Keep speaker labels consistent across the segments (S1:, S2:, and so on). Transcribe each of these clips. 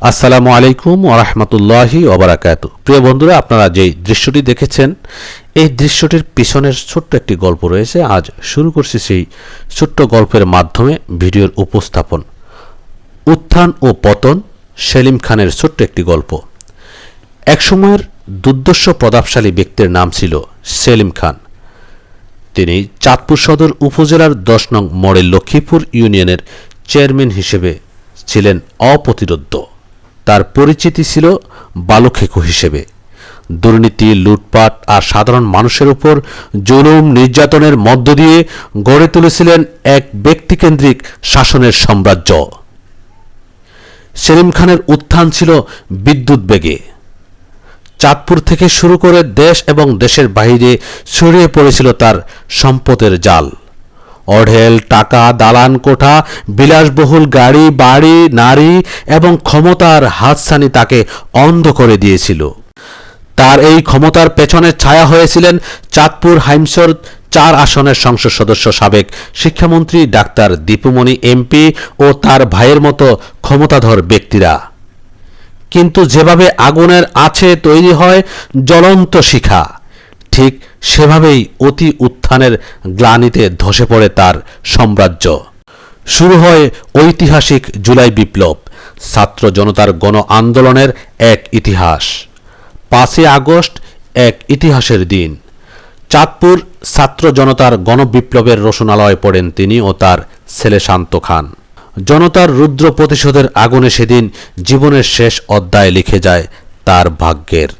S1: আসসালামু আলাইকুম ওরহমতুল্লাহি ওবরাকাত প্রিয় বন্ধুরা, আপনারা যেই দৃশ্যটি দেখেছেন, এই দৃশ্যটির পিছনের ছোট্ট একটি গল্প রয়েছে। আজ শুরু করছি সেই ছোট্ট গল্পের মাধ্যমে ভিডিওর উপস্থাপন। উত্থান ও পতন, সেলিম খানের ছোট্ট একটি গল্প। একসময়ের দুর্দর্শ প্রতাপশালী ব্যক্তির নাম ছিল সেলিম খান। তিনি চাঁদপুর সদর উপজেলার দশ নং মডেল লক্ষ্মীপুর ইউনিয়নের চেয়ারম্যান হিসেবে ছিলেন অপ্রতিরোধ্য। তার পরিচিতি ছিল বালুখেকু হিসেবে। দুর্নীতি, লুটপাট আর সাধারণ মানুষের উপর জুলুম, নির্যাতনের মধ্য দিয়ে গড়ে তুলেছিলেন এক ব্যক্তিকেন্দ্রিক শাসনের সাম্রাজ্য। সেলিম খানের উত্থান ছিল বিদ্যুৎ বেগে। চাঁদপুর থেকে শুরু করে দেশ এবং দেশের বাইরে ছড়িয়ে পড়েছিল তার সম্পদের জাল। অঢেল টাকা, দালান কোঠা, বিলাসবহুল গাড়ি, বাড়ি, নারী এবং ক্ষমতার হাতছানি তাকে অন্ধ করে দিয়েছিল। তার এই ক্ষমতার পেছনে ছায়া হয়েছিলেন চাঁদপুর হাইমসর চার আসনের সংসদ সদস্য সাবেক শিক্ষামন্ত্রী ডাক্তার দীপুমণি এমপি ও তার ভাইয়ের মতো ক্ষমতাধর ব্যক্তিরা। কিন্তু যেভাবে আগুনের আছে তৈরি হয় জ্বলন্ত শিখা। ঠিক সেভাবেই অতি উত্থানের গ্লানিতে ধসে পড়ে তার সাম্রাজ্য। শুরু হয় ঐতিহাসিক জুলাই বিপ্লব, ছাত্র জনতার গণ আন্দোলনের এক ইতিহাস। পাঁচই আগস্ট এক ইতিহাসের দিন। চাঁদপুর ছাত্র জনতার গণবিপ্লবের রসনালয়ে পড়েন তিনি ও তার ছেলে শান্ত খান। জনতার রুদ্র প্রতিশোধের আগুনে সেদিন জীবনের শেষ অধ্যায় লিখে যায় তার ভাগ্যের।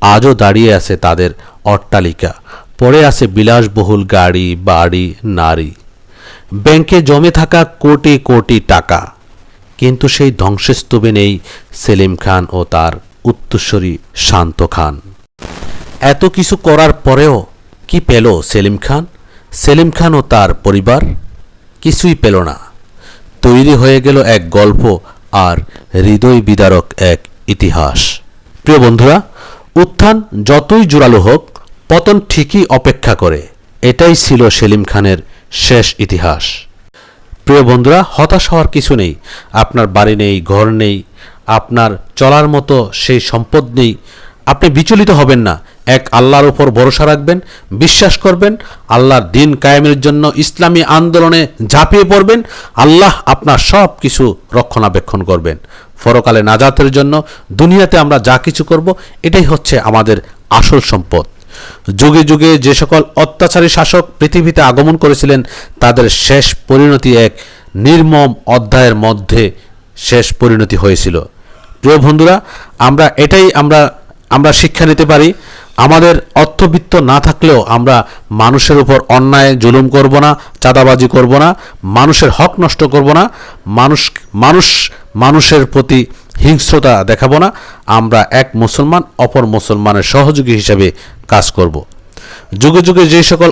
S1: আজও দাঁড়িয়ে আছে তাদের অট্টালিকা। পড়ে আছে বিলাসবহুল গাড়ি, বাড়ি, নারী। ব্যাংকে জমে থাকা কোটি কোটি টাকা। কিন্তু সেই ধ্বংসস্তূপে নেই সেলিম খান ও তার উত্তরস্বরী শান্ত খান। এত কিছু করার পরেও কি পেল সেলিম খান? সেলিম খান ও তার পরিবার? কিছুই পেল না। তৈরি হয়ে গেল এক গল্প আর হৃদয় বিদারক এক ইতিহাস। প্রিয় বন্ধুরা উত্থান যতই জোরালো হোক, পতন ঠিকই অপেক্ষা করে। এটাই ছিল সেলিম খানের শেষ ইতিহাস। প্রিয় বন্ধুরা, হতাশ হওয়ার কিছু নেই। আপনার বাড়ি নেই, ঘর নেই, আপনার চলার মতো সেই সম্পদ নেই আপনি বিচলিত হবেন না। এক, আল্লাহর উপর ভরসা রাখবেন, বিশ্বাস করবেন, আল্লাহর দিন কায়েমের জন্য ইসলামী আন্দোলনে ঝাঁপিয়ে পড়বেন, আল্লাহ আপনার সব কিছু রক্ষণাবেক্ষণ করবেন। ফরকালে নাজাতের জন্য দুনিয়াতে আমরা যা কিছু করব, এটাই হচ্ছে আমাদের আসল সম্পদ। যুগে যুগে যে সকল অত্যাচারী শাসক পৃথিবীতে আগমন করেছিলেন, তাদের শেষ পরিণতি এক নির্মম অধ্যায়ের মধ্যে শেষ পরিণতি হয়েছিল। প্রিয় বন্ধুরা, আমরা এটাই আমরা আমরা শিক্ষা নিতে পারি। আমাদের অর্থবিত্ত না থাকলেও আমরা মানুষের উপর অন্যায়, জুলুম করব না, চাঁদাবাজি করব না, মানুষের হক নষ্ট করব না, মানুষ মানুষ, মানুষের প্রতি হিংস্রতা দেখাবো না, আমরা এক মুসলমান, অপর মুসলমানের সহযোগী হিসেবে কাজ করব। যুগে যুগে যে সকল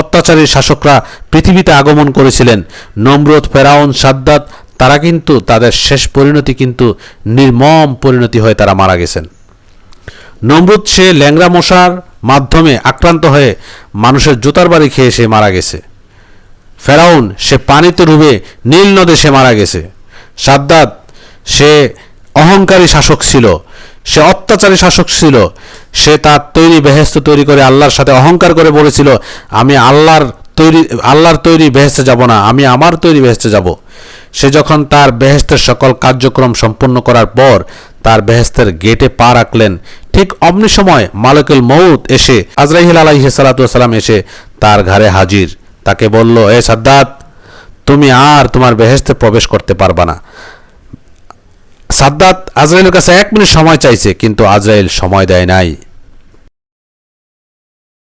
S1: অত্যাচার শাসকরা পৃথিবীতে আগমন করেছিলেন, নমরুদ, ফেরাউন, সাদ্দাত, তারা কিন্তু তাদের শেষ পরিণতি কিন্তু নির্মম পরিণতি হয়ে তারা মারা গেছেন। নমরুদ সে ল্যাংরা মশার মাধ্যমে আক্রান্ত হয়ে মানুষের জুতার বাড়ি খেয়ে সে মারা গেছে। ফেরাউন সে পানিতে ডুবে নীল নদে সে মারা গেছে। সাদ্দাত সে অহংকারী শাসক ছিল, সে অত্যাচারী শাসক ছিল, সে তার তৈরি বেহেস্ত তৈরি করে আল্লাহর সাথে অহংকার করে বলেছিল, আমি আল্লাহর তৈরি আল্লাহর তৈরি বেহেস্তে যাব না, আমি আমার তৈরি বেহেস্তে যাব। সে যখন তার বেহেস্তের সকল কার্যক্রম সম্পন্ন করার পর তার বেহেস্তের গেটে পা রাখলেন ঠিক অমনি সময় মালিকুল মৌত এসে আজরাইল আলাইহি সালাতাম এসে তার ঘরে হাজির। তাকে বলল, এ সাদ্দাত, তুমি আর তোমার বেহেস্তে প্রবেশ করতে পারবা না। সাদ্দাত আজরাইলের কাছে এক মিনিট সময় চাইছে, কিন্তু আজরাইল সময় দেয় নাই।